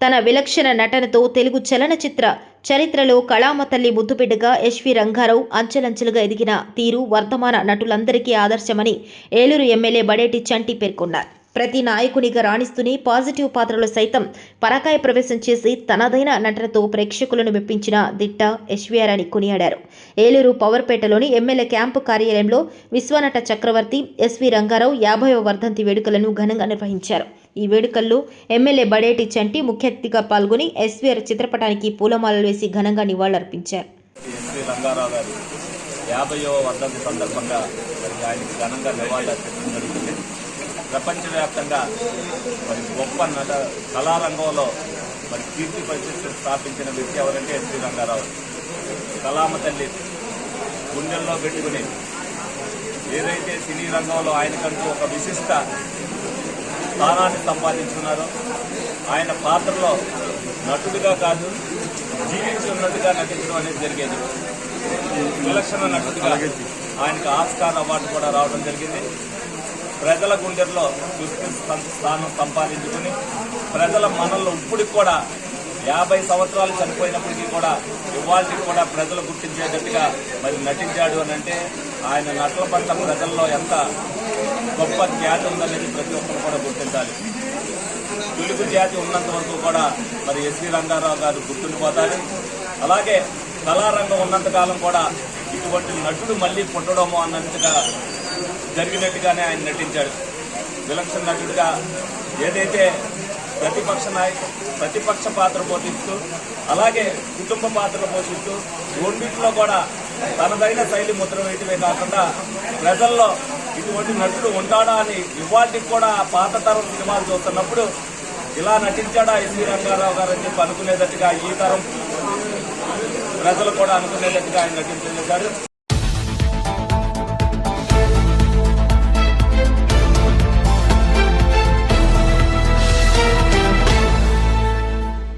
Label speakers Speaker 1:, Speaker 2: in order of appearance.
Speaker 1: తన విలక్షణ నటనతో తెలుగు చలనచిత్ర చరిత్రలో కళామ తల్లి ముద్దుబిడ్డగా ఎస్వి రంగారావు అంచెలంచెలుగా ఎదిగిన తీరు వర్తమాన నటులందరికీ ఆదర్శమని ఏలూరు ఎమ్మెల్యే బడేటి చంటి పేర్కొన్నారు. ప్రతి నాయకునిగా రాణిస్తూనే పాజిటివ్ పాత్రలో సైతం పరకాయ ప్రవేశం చేసి తనదైన నటనతో ప్రేక్షకులను మెప్పించిన దిట్ట ఎస్వీఆర్ అని కొనియాడారు. ఏలూరు పవర్పేటలోని ఎమ్మెల్యే క్యాంపు కార్యాలయంలో విశ్వనట చక్రవర్తి ఎస్వి రంగారావు యాభైవ వర్ధంతి వేడుకలను ఘనంగా నిర్వహించారు. ఈ వేడుకల్లో ఎమ్మెల్యే బడేటి చంటి ముఖ్య అతిథిగా పాల్గొని ఎస్వీఆర్ చిత్రపటానికి పూలమాలలు వేసి ఘనంగా నివాళులర్పించారు.
Speaker 2: రంగారావు గారు యాభైవ వర్ధంతి సందర్భంగా ఆయనకి ఘనంగా నివాళులు అర్పించడం ప్రపంచవ్యాప్తంగా మరి గొప్ప నట కళారంగంలో మరి కీర్తి ప్రతిష్టలు స్థాపించిన వ్యక్తి ఎవరంటే ఎస్వి రంగారావు. కళామ తల్లి గుండెల్లో పెట్టుకుని ఏదైతే సినీ రంగంలో ఆయనకంటూ ఒక విశిష్ట స్థానాన్ని సంపాదించుకున్నారో ఆయన పాత్రలో నటుడిగా కాదు జీవించి ఉన్నట్టుగా నటించడం అనేది జరిగేది. విలక్షణ నటుడిగా ఆయనకు ఆస్కార్ అవార్డు కూడా రావడం జరిగింది. ప్రజల గుండెల్లో సుస్థిర స్థానం సంపాదించుకుని ప్రజల మనల్లో ఇప్పటికి కూడా యాభై సంవత్సరాలు చనిపోయినప్పటికీ కూడా ఇవాళకి కూడా ప్రజలు గుర్తించేటట్టుగా మరి నటించాడు అని అంటే ఆయన నటల పట్ల ప్రజల్లో ఎంత గొప్ప ఖ్యాతి ఉందనేది ప్రతి ఒక్కరు కూడా గుర్తించాలి. తెలుగు జాతి ఉన్నంత వరకు కూడా మరి ఎస్వి రంగారావు గారు గుర్తుండిపోతారు అలాగే కళారంగం ఉన్నంత కాలం కూడా ఇటువంటి నటుడు మళ్ళీ పుట్టడము అన్నట్టుగా జరిగినట్టుగానే ఆయన నటించాడు. విలక్షణ నటుడిగా ఏదైతే ప్రతిపక్ష నాయకు ప్రతిపక్ష పాత్ర పోషిస్తూ అలాగే కుటుంబ పాత్ర పోషిస్తూ రెండింటిలో కూడా తనదైన శైలి ముద్ర వేయటమే కాకుండా ప్రజల్లో ఇటువంటి నటుడు ఉంటాడా అని ఇవాటికి కూడా పాత తరం సినిమాలు చూస్తున్నప్పుడు ఇలా నటించాడా ఎస్వి రంగారావు గారు అని చెప్పి అనుకునేటట్టుగా ఈ తరం ప్రజలు కూడా అనుకునేటట్టుగా ఆయన నటించారు